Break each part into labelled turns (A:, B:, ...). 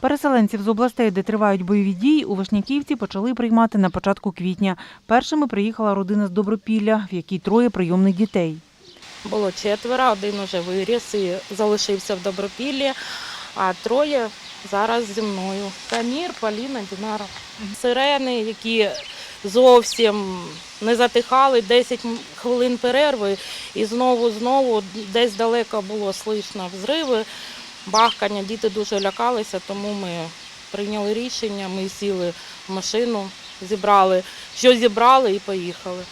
A: Переселенців з областей, де тривають бойові дії, у Вишняківці почали приймати на початку квітня. Першими приїхала родина з Добропілля, в якій троє прийомних дітей.
B: Було четверо, один уже виріс і залишився в Добропіллі, а троє зараз зі мною. Камір, Поліна, Дінара. Сирени, які зовсім не затихали, 10 хвилин перерви, і знову знову десь далеко було слышно взриви, бахкання. Діти дуже лякалися, тому ми прийняли рішення. Ми сіли в машину, зібрали, що зібрали і поїхали.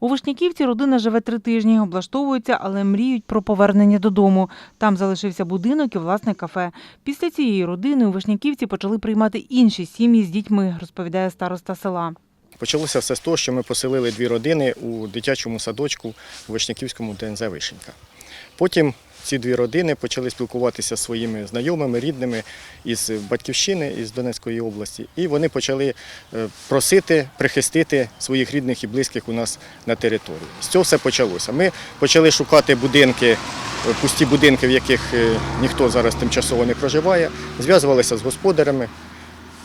A: У Вишняківці родина живе три тижні, облаштовуються, але мріють про повернення додому. Там залишився будинок і власне кафе. Після цієї родини у Вишняківці почали приймати інші сім'ї з дітьми, розповідає староста села.
C: Почалося все з того, що ми поселили дві родини у дитячому садочку у Вишняківському ДНЗ Вишенька. Потім ці дві родини почали спілкуватися зі своїми знайомими, рідними із Батьківщини, із Донецької області, і вони почали е, просити прихистити своїх рідних і близьких у нас на території. З цього все почалося. Ми почали шукати будинки, е, пусті будинки, в яких е, ніхто зараз тимчасово не проживає, зв'язувалися з господарями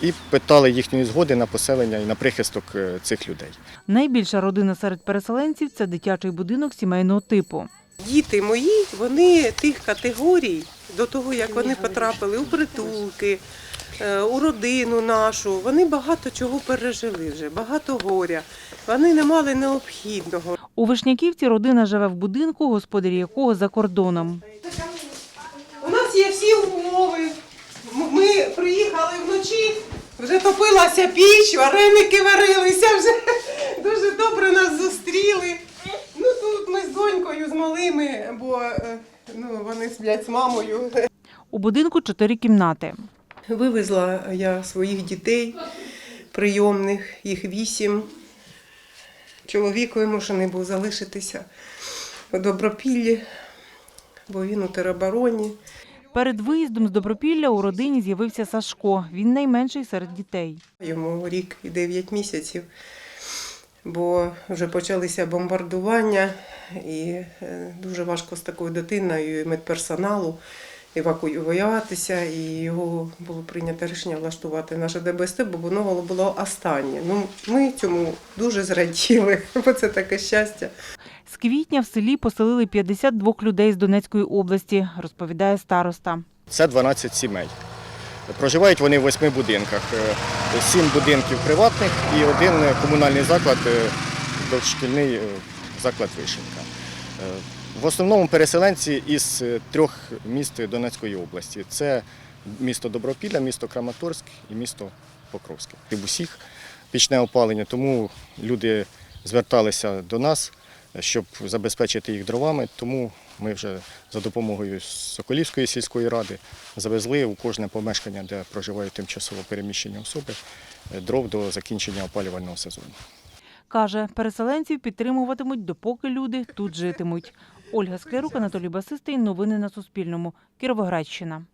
C: і питали їхньої згоди на поселення і на прихисток цих людей.
A: Найбільша родина серед переселенців це дитячий будинок сімейного типу.
D: Діти мої, вони тих категорій до того, як вони потрапили у притулки, е, у родину нашу, вони багато чого пережили вже, багато горя. Вони не мали необхідного.
A: У Вишняківці родина живе в будинку, господарі якого за кордоном.
D: У нас є всі умови. Ми приїхали вночі, вже топилася піч, вареники варилися, вже дуже добре нас зустріли. Ну тут ми з донькою, з малими, бо е, ну, вони сплять з мамою.
A: У будинку чотири кімнати.
D: Вивезла я своїх дітей прийомних, їх вісім. Чоловік вимушений був залишитися у Добропіллі, бо він у теробороні.
A: Перед виїздом з Добропілля у родині з'явився Сашко. Він найменший серед дітей.
D: Йому рік і 9 місяців, бо вже почалися бомбардування, і е, дуже важко з такою дитиною і медперсоналу евакуюватися, і його було прийнято рішення влаштувати наше ДБСТ, бо воно було останнє. Ну, ми цьому дуже зраділи, бо це таке щастя.
A: З квітня в селі поселили 52 людей з Донецької області, розповідає староста.
C: Це 12 сімей. Проживають вони в восьми будинках. Е, Сім будинків приватних і один комунальний заклад, е, дошкільний е, заклад Вишенька. В основному переселенці із трьох міст Донецької області. Це місто Добропілля, місто Краматорськ і місто Покровське. В усіх пічне опалення, тому люди зверталися до нас, щоб забезпечити їх дровами. Тому ми вже за допомогою Соколівської сільської ради завезли у кожне помешкання, де проживають тимчасово переміщені особи, е, дров до закінчення опалювального сезону.
A: Каже, переселенців підтримуватимуть, допоки люди тут житимуть. Ольга Склярук, Анатолій Басистий. Новини на Суспільному. Кіровоградщина.